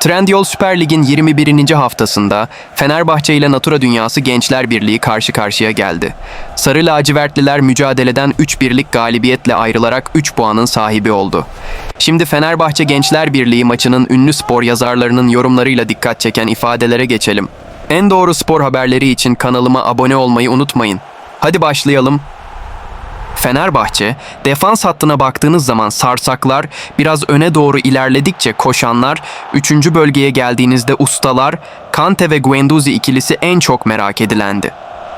Trendyol Süper Lig'in 21. haftasında Fenerbahçe ile Natura Dünyası Gençler Birliği karşı karşıya geldi. Sarı lacivertliler mücadeleden 3-1'lik galibiyetle ayrılarak 3 puanın sahibi oldu. Şimdi Fenerbahçe Gençler Birliği maçının ünlü spor yazarlarının yorumlarıyla dikkat çeken ifadelere geçelim. En doğru spor haberleri için kanalıma abone olmayı unutmayın. Hadi başlayalım. Fenerbahçe, defans hattına baktığınız zaman sarsaklar, biraz öne doğru ilerledikçe koşanlar, 3. bölgeye geldiğinizde ustalar, Kante ve Guendouzi ikilisi en çok merak edilendi.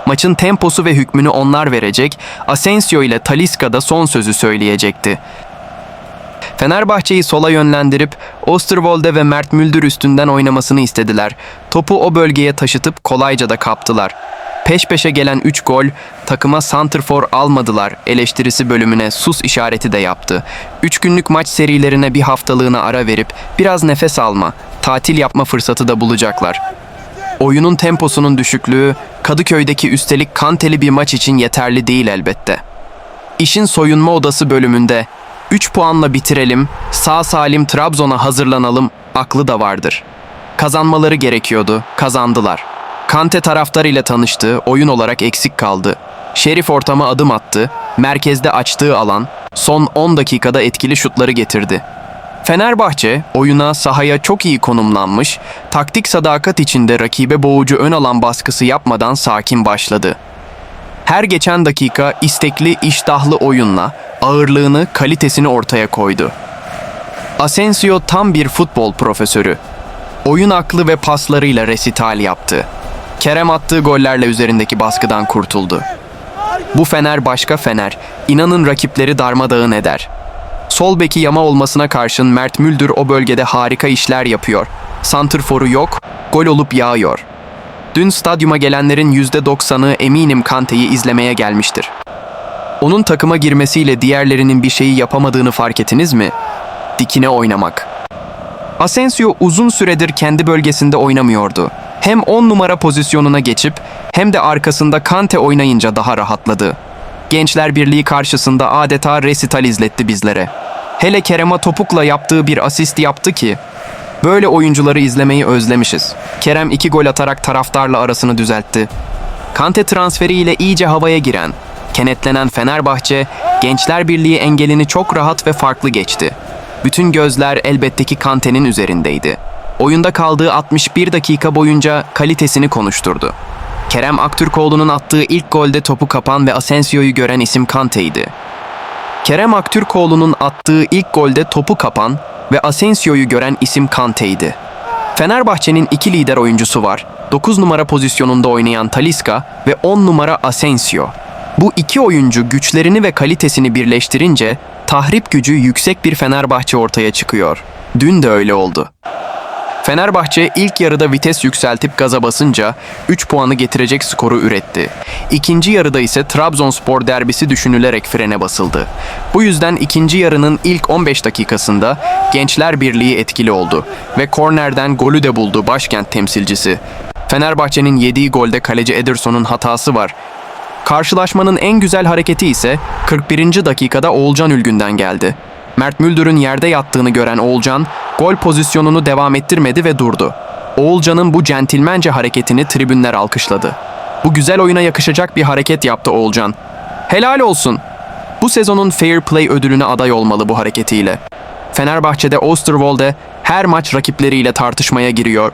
Maçın temposu ve hükmünü onlar verecek, Asensio ile Talisca da son sözü söyleyecekti. Fenerbahçe'yi sola yönlendirip Osterwolde ve Mert Müldür üstünden oynamasını istediler. Topu o bölgeye taşıtıp kolayca da kaptılar. Peş peşe gelen 3 gol takıma santrfor almadılar eleştirisi bölümüne sus işareti de yaptı. 3 günlük maç serilerine bir haftalığına ara verip biraz nefes alma, tatil yapma fırsatı da bulacaklar. Oyunun temposunun düşüklüğü Kadıköy'deki üstelik kanteli bir maç için yeterli değil elbette. İşin soyunma odası bölümünde 3 puanla bitirelim, sağ salim Trabzon'a hazırlanalım aklı da vardır. Kazanmaları gerekiyordu, kazandılar. Kante taraftarıyla tanıştı, oyun olarak eksik kaldı. Şerif ortama adım attı, merkezde açtığı alan, son 10 dakikada etkili şutları getirdi. Fenerbahçe oyuna sahaya çok iyi konumlanmış, taktik sadakat içinde rakibe boğucu ön alan baskısı yapmadan sakin başladı. Her geçen dakika istekli, iştahlı oyunla ağırlığını, kalitesini ortaya koydu. Asensio tam bir futbol profesörü. Oyun aklı ve paslarıyla resital yaptı. Kerem attığı gollerle üzerindeki baskıdan kurtuldu. Bu Fener başka Fener. İnanın rakipleri darmadağın eder. Sol beki yama olmasına karşın Mert Müldür o bölgede harika işler yapıyor. Santrforu yok, gol olup yağıyor. Dün stadyuma gelenlerin %90'ı eminim Kante'yi izlemeye gelmiştir. Onun takıma girmesiyle diğerlerinin bir şeyi yapamadığını fark ettiniz mi? Dikine oynamak. Asensio uzun süredir kendi bölgesinde oynamıyordu. Hem 10 numara pozisyonuna geçip hem de arkasında Kante oynayınca daha rahatladı. Gençler Birliği karşısında adeta resital izletti bizlere. Hele Kerem'a topukla yaptığı bir asist yaptı ki Böyle oyuncuları izlemeyi özlemişiz. Kerem iki gol atarak taraftarla arasını düzeltti. Kante transferiyle iyice havaya giren, kenetlenen Fenerbahçe, Gençler Birliği engelini çok rahat ve farklı geçti. Bütün gözler elbette ki Kante'nin üzerindeydi. Oyunda kaldığı 61 dakika boyunca kalitesini konuşturdu. Kerem Aktürkoğlu'nun attığı ilk golde topu kapan ve Asensio'yu gören isim Kante'ydi. Kerem Aktürkoğlu'nun attığı ilk golde topu kapan ve Asensio'yu gören isim Kante'ydi. Fenerbahçe'nin iki lider oyuncusu var. 9 numara pozisyonunda oynayan Talisca ve 10 numara Asensio. Bu iki oyuncu güçlerini ve kalitesini birleştirince tahrip gücü yüksek bir Fenerbahçe ortaya çıkıyor. Dün de öyle oldu. Fenerbahçe ilk yarıda vites yükseltip gaza basınca 3 puanı getirecek skoru üretti. İkinci yarıda ise Trabzonspor derbisi düşünülerek frene basıldı. Bu yüzden ikinci yarının ilk 15 dakikasında Gençler Birliği etkili oldu ve kornerden golü de buldu başkent temsilcisi. Fenerbahçe'nin yediği golde kaleci Ederson'un hatası var. Karşılaşmanın en güzel hareketi ise 41. dakikada Oğulcan Ülgün'den geldi. Mert Müldür'ün yerde yattığını gören Oğulcan, gol pozisyonunu devam ettirmedi ve durdu. Oğulcan'ın bu centilmence hareketini tribünler alkışladı. Bu güzel oyuna yakışacak bir hareket yaptı Oğulcan. Helal olsun. Bu sezonun Fair Play ödülüne aday olmalı bu hareketiyle. Fenerbahçe'de Osterwolde her maç rakipleriyle tartışmaya giriyor.